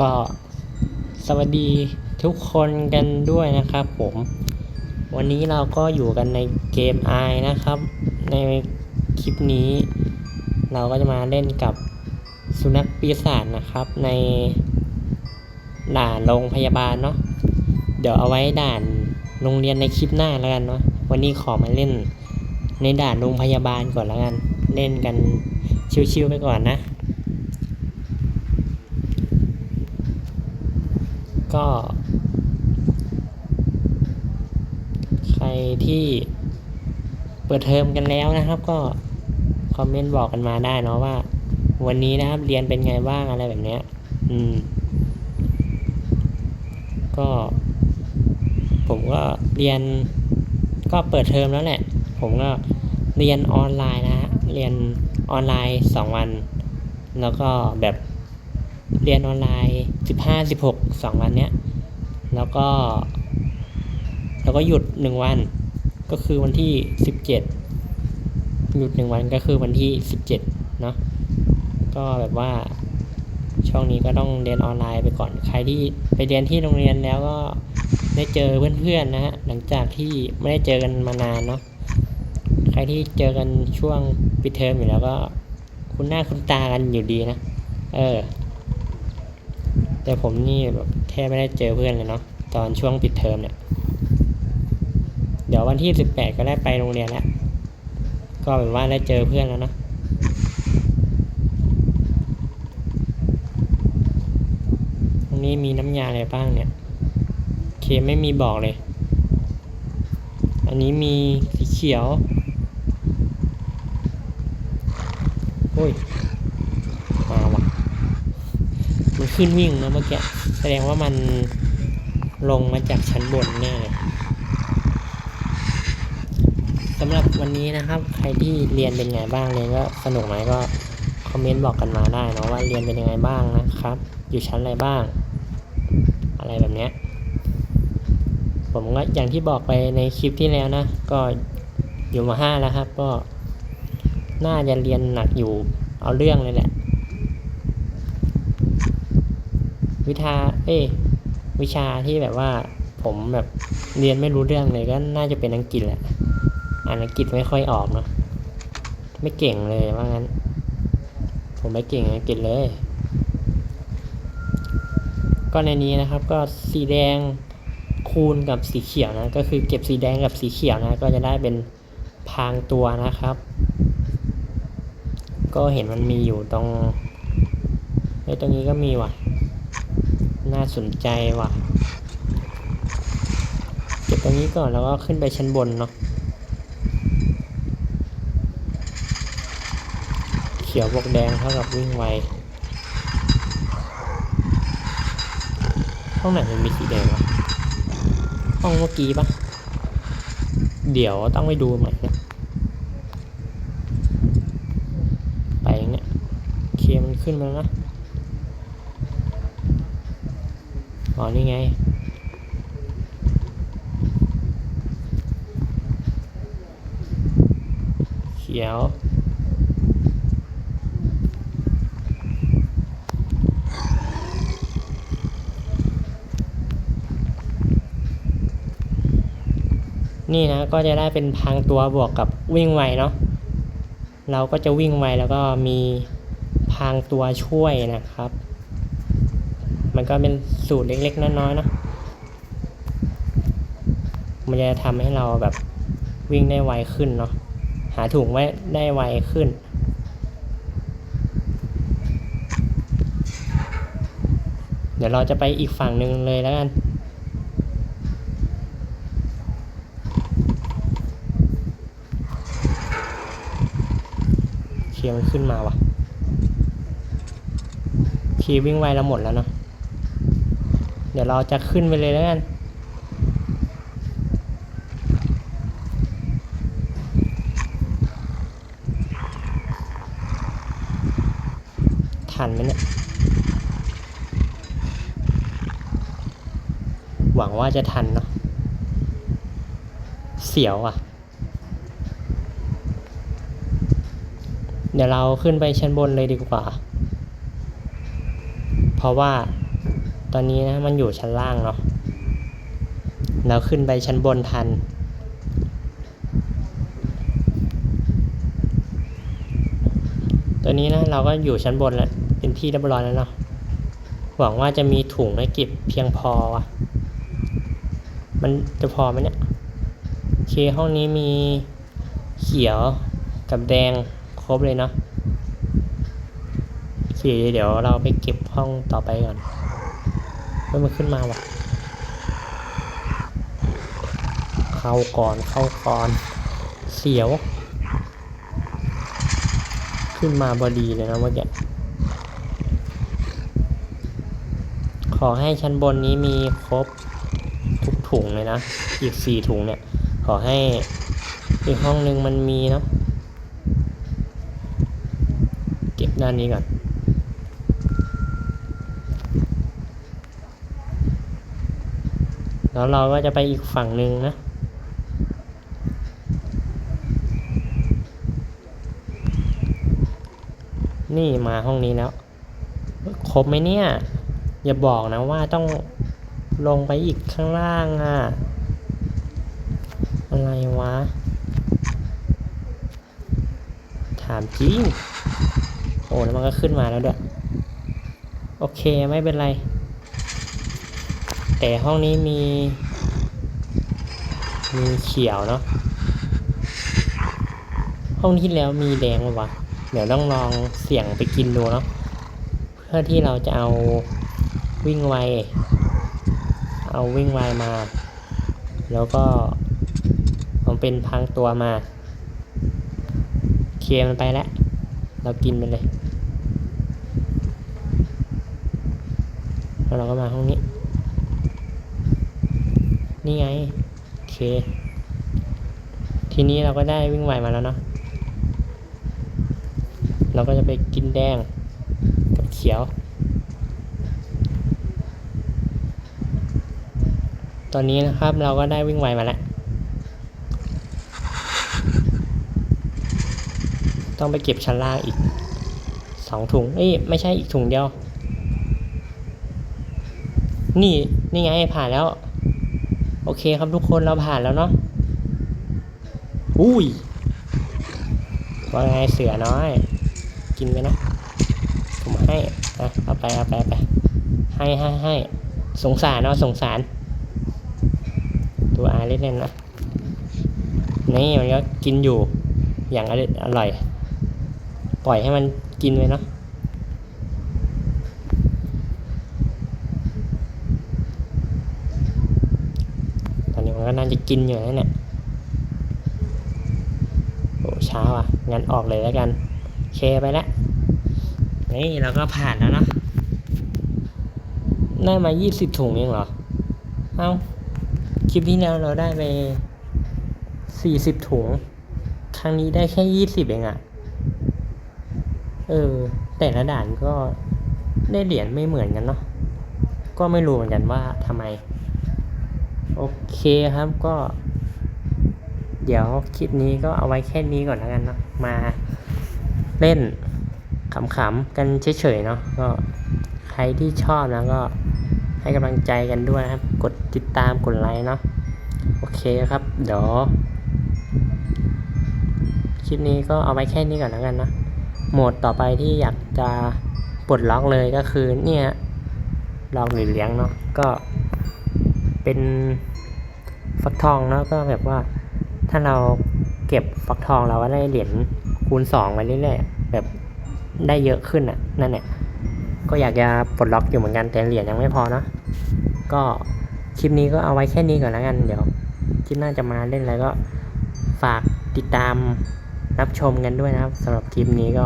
ก็สวัสดีทุกคนกันด้วยนะครับผม วันนี้เราก็อยู่กันในเกม i นะครับ ในคลิปนี้ เราก็จะมาเล่นกับสุนัขปีศาจนะครับ ในด่านโรงพยาบาลเนาะเดี๋ยวเอาไว้ด่านโรงเรียนในคลิปหน้าแล้วกันเนาะวันนี้ขอมาเล่นในด่านโรงพยาบาลก่อนแล้วกัน เล่นกันชิวๆไปก่อนนะ ก็ ใครที่เปิดเทอมกันแล้วนะครับ ก็คอมเมนต์บอกกันมาได้เนาะว่า วันนี้นะครับเรียนเป็นไงบ้างอะไรแบบเนี้ย อืม ก็ ผมก็เรียนก็เปิดเทอมแล้วแหละ ผมก็เรียนออนไลน์นะฮะ เรียนออนไลน์สองวัน แล้วก็แบบ เรียนออนไลน์สิบห้าสิบหกสองวันเนี้ย แล้วก็ แล้วก็หยุดหนึ่งวัน ก็คือวันที่สิบเจ็ดหยุดหนึ่งวันก็คือวันที่สิบเจ็ดเนาะ ก็แบบว่าช่วงนี้ก็ต้องเรียนออนไลน์ไปก่อน ใครที่ไปเรียนที่โรงเรียนแล้วก็ได้เจอเพื่อนๆนะฮะ หลังจากที่ไม่ได้เจอกันมานานเนาะ ใครที่เจอกันช่วงปิดเทอมอยู่แล้วก็ คุ้นหน้าคุ้นตากันอยู่ดีนะ เออ แต่ผมนี่แบบแทบไม่ได้เจอเพื่อนเลยเนาะตอนช่วงปิดเทอมเนี่ย เดี๋ยววันที่สิบแปดก็ได้ไปโรงเรียนแล้ว ก็แบบว่าได้เจอเพื่อนแล้วเนาะตรงนี้มีน้ำยาอะไรบ้างเนี่ยเคไม่มีบอกเลย อันนี้มีสีเขียว โอ้ย มันขึ้นวิ่งนะเมื่อกี้แสดงว่ามันลงมาจากชั้นบนแน่เลยสำหรับวันนี้นะครับ ใครที่เรียนเป็นไงบ้างเรียนก็สนุกไหมก็คอมเมนต์บอกกันมาได้เนาะว่าเรียนเป็นยังไงบ้างนะครับ อยู่ชั้นอะไรบ้าง อะไรแบบเนี้ยผมก็อย่างที่บอกไปในคลิปที่แล้วนะ ก็อยู่มาห้าแล้วครับ ก็น่าจะเรียนหนักอยู่เอาเรื่องเลยแหละ วิชาเอ้ยวิชาที่แบบว่าผมแบบเรียนไม่รู้เรื่องเลยก็น่าจะเป็นอังกฤษแหละอ่านอังกฤษไม่ค่อยออกเนาะไม่เก่งเลยว่างั้น ผมไม่เก่งอังกฤษเลย ก็ในนี้นะครับก็สีแดงคูณกับสีเขียวนะ ก็คือเก็บสีแดงกับสีเขียวนะ ก็จะได้เป็นพางตัวนะครับ ก็เห็นมันมีอยู่ตรงไอ้ยตรงนี้ก็มีว่ะ น่าสนใจว่ะ เก็บตรงนี้ก่อนแล้วก็ขึ้นไปชั้นบนเนาะ เขียวบวกแดงเท่ากับวิ่งไว ห้องไหนมันมีสีแดงวะ ห้องเมื่อกี้ปะ เดี๋ยวต้องไปดูใหม่นะไปอย่างเงี้ยเคมันขึ้นมาแล้วนะ อ๋อนี่ไง เขียวนี่นะก็จะได้เป็นพางตัวบวกกับวิ่งไวเนาะเราก็จะวิ่งไวแล้วก็มีพางตัวช่วยนะครับ มันก็เป็นสูตรเล็กๆน้อยๆเนาะมันจะทำให้เราแบบวิ่งได้ไวขึ้นเนาะหาถุงไว้ได้ไวขึ้น เดี๋ยวเราจะไปอีกฝั่งหนึ่งเลยแล้วกันเคียมันขึ้นมาว่ะเควิ่งไวแล้วหมดแล้วเนาะ ดี๋ยวเราจะขึ้นไปเลยแล้วกันทันไหมเนี่ย หวังว่าจะทันเนาะ เสียวอะ เดี๋ยวเราขึ้นไปชั้นบนเลยดีกว่า เพราะว่า ตอนนี้นะมันอยู่ชั้นล่างเนาะเราขึ้นไปชั้นบนทัน ตัวนี้นะเราก็อยู่ชั้นบนแล้วเป็นที่เรียบร้อยแล้วเนาะหวังว่าจะมีถุงให้เก็บเพียงพอวะมันจะพอไหมเนี่ยโอเคห้องนี้มีเขียวกับแดงครบเลยเนาะโอเคเดี๋ยวเราไปเก็บห้องต่อไปก่อน เฮ้ยมันขึ้นมาว่ะ เข้าก่อนเข้าก่อน เสียว ขึ้นมาบอดีเลยนะเมื่อกี้ขอให้ชั้นบนนี้มีครบทุกถุงเลยนะ อีกสี่ถุงเนี่ย ขอให้อีกห้องหนึ่งมันมีเนาะ เก็บด้านนี้ก่อน แล้วเราก็จะไปอีกฝั่งหนึ่งนะ นี่มาห้องนี้แล้ว ครบไหมเนี่ย อย่าบอกนะว่าต้องลงไปอีกข้างล่างอะ อะไรวะ ถามจริง โอ้แล้วมันก็ขึ้นมาแล้วเด้อโอเคไม่เป็นไร แต่ห้องนี้มี มีเขียวเนาะห้องที่แล้วมีแดงวะเดี๋ยวต้องลองเสี่ยงไปกินดูเนาะเพื่อที่เราจะเอาวิ่งไว เอาวิ่งไวมา แล้วก็เอาเป็นพังตัวมา เคลียมันไปแล้ว เรากินมันเลย แล้วเราก็มาห้องนี้ นี่ไง โอเค ทีนี้เราก็ได้วิ่งไวมาแล้วเนาะ เราก็จะไปกินแดงกับเขียว ตอนนี้นะครับเราก็ได้วิ่งไวมาแล้ว ต้องไปเก็บชั้นล่างอีกสองถุง เอ้ยไม่ใช่อีกถุงเดียว นี่ นี่ไงผ่านแล้ว โอเคครับทุกคนเราผ่านแล้วเนาะอุ้ยว่าไงเสือน้อย กินไปนะ ผมให้นะเอาไปเอาไปไปให้ให้ให้สงสารเนาะสงสาร ตัวอาเล่นๆนะนี่มันก็กินอยู่อย่างอร่อยอร่อยปล่อยให้มันกินไปเนาะ ตอนนี้มัน ก็น่าจะกินอยู่นะเนี่ยโอ้ช้าว่ะ งั้นออกเลยแล้วกันเคไปแล้วนี่เราก็ผ่านแล้วเนาะได้มา20ถุงเองเหรอ เอ้า คลิปที่แล้วเราได้ไป40ถุง ครั้งนี้ได้แค่20เองอะเออ แต่ละด่านก็ได้เหรียญไม่เหมือนกันเนาะ ก็ไม่รู้เหมือนกันว่าทำไม โอเคครับก็ เดี๋ยวคลิปนี้ก็เอาไว้แค่นี้ก่อนแล้วกันเนาะมาเล่นขำๆกันเฉยๆเนาะก็ใครที่ชอบนะก็ให้กำลังใจกันด้วยนะครับ กดติดตามกดไลค์เนาะโอเคครับ เดี๋ยวคลิปนี้ก็เอาไว้แค่นี้ก่อนแล้วกันนะโหมดต่อไปที่อยากจะปลดล็อกเลยก็คือเนี่ยลองหรือเลี้ยงเนาะก็ เป็นฟักทองเนาะก็แบบว่าถ้าเราเก็บฟักทองเราก็ได้เหรียญคูณสองไปเรื่อยๆแบบได้เยอะขึ้นอะนั่นแหละก็อยากจะปลดล็อกอยู่เหมือนกันแต่เหรียญยังไม่พอเนาะก็คลิปนี้ก็เอาไว้แค่นี้ก่อนแล้วกันเดี๋ยวคลิปหน้าจะมาเล่นอะไรก็ฝากติดตามรับชมกันด้วยนะครับสำหรับคลิปนี้ก็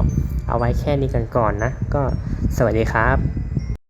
เอาไว้แค่นี้กันก่อนนะ ก็สวัสดีครับ